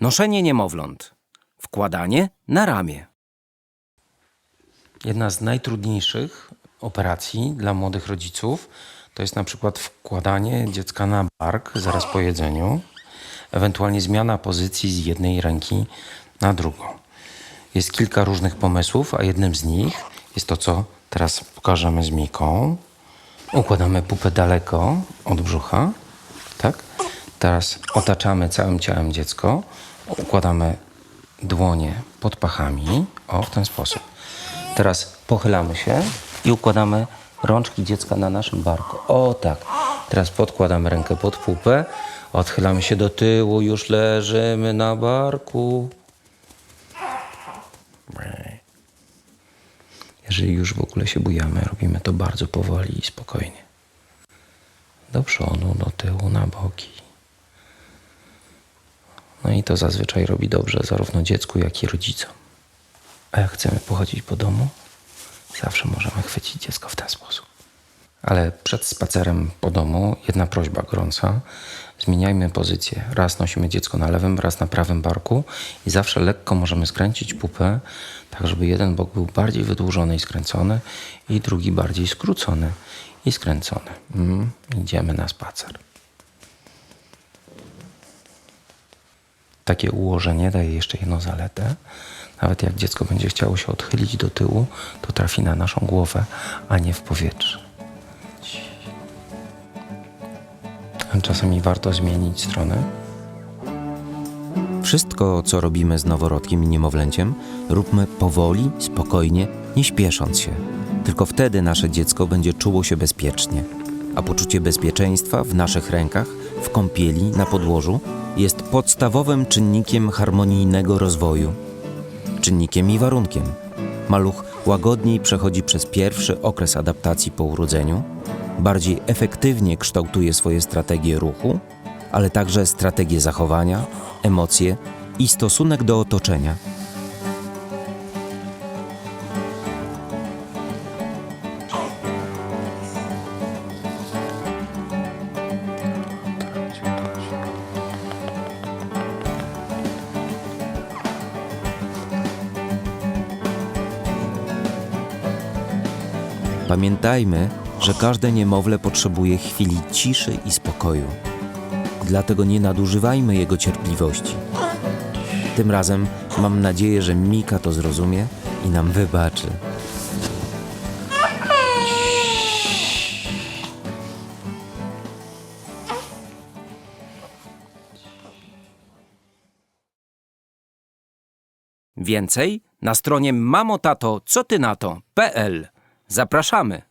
Noszenie niemowląt. Wkładanie na ramię. Jedna z najtrudniejszych operacji dla młodych rodziców to jest na przykład wkładanie dziecka na bark zaraz po jedzeniu, ewentualnie zmiana pozycji z jednej ręki na drugą. Jest kilka różnych pomysłów, a jednym z nich jest to, co teraz pokażemy z Miką. Układamy pupę daleko od brzucha? Teraz otaczamy całym ciałem dziecko, układamy dłonie pod pachami, o w ten sposób. Teraz pochylamy się i układamy rączki dziecka na naszym barku. O tak. Teraz podkładamy rękę pod pupę, odchylamy się do tyłu, już leżymy na barku. Jeżeli już w ogóle się bujamy, robimy to bardzo powoli i spokojnie. Do przodu, do tyłu, na boki. No i to zazwyczaj robi dobrze zarówno dziecku, jak i rodzicom. A jak chcemy pochodzić po domu, zawsze możemy chwycić dziecko w ten sposób. Ale przed spacerem po domu jedna prośba gorąca. Zmieniajmy pozycję. Raz nosimy dziecko na lewym, raz na prawym barku i zawsze lekko możemy skręcić pupę, tak żeby jeden bok był bardziej wydłużony i skręcony i drugi bardziej skrócony i skręcony. Mm, idziemy na spacer. Takie ułożenie daje jeszcze jedną zaletę. Nawet jak dziecko będzie chciało się odchylić do tyłu, to trafi na naszą głowę, a nie w powietrze. Czasami warto zmienić stronę. Wszystko, co robimy z noworodkiem i niemowlęciem, róbmy powoli, spokojnie, nie śpiesząc się. Tylko wtedy nasze dziecko będzie czuło się bezpiecznie. A poczucie bezpieczeństwa w naszych rękach, w kąpieli, na podłożu jest podstawowym czynnikiem harmonijnego rozwoju. Czynnikiem i warunkiem. Maluch łagodniej przechodzi przez pierwszy okres adaptacji po urodzeniu, bardziej efektywnie kształtuje swoje strategie ruchu, ale także strategie zachowania, emocje i stosunek do otoczenia. Pamiętajmy, że każde niemowlę potrzebuje chwili ciszy i spokoju. Dlatego nie nadużywajmy jego cierpliwości. Tym razem mam nadzieję, że Mika to zrozumie i nam wybaczy. Więcej na stronie mamotato co ty na to.pl. Zapraszamy.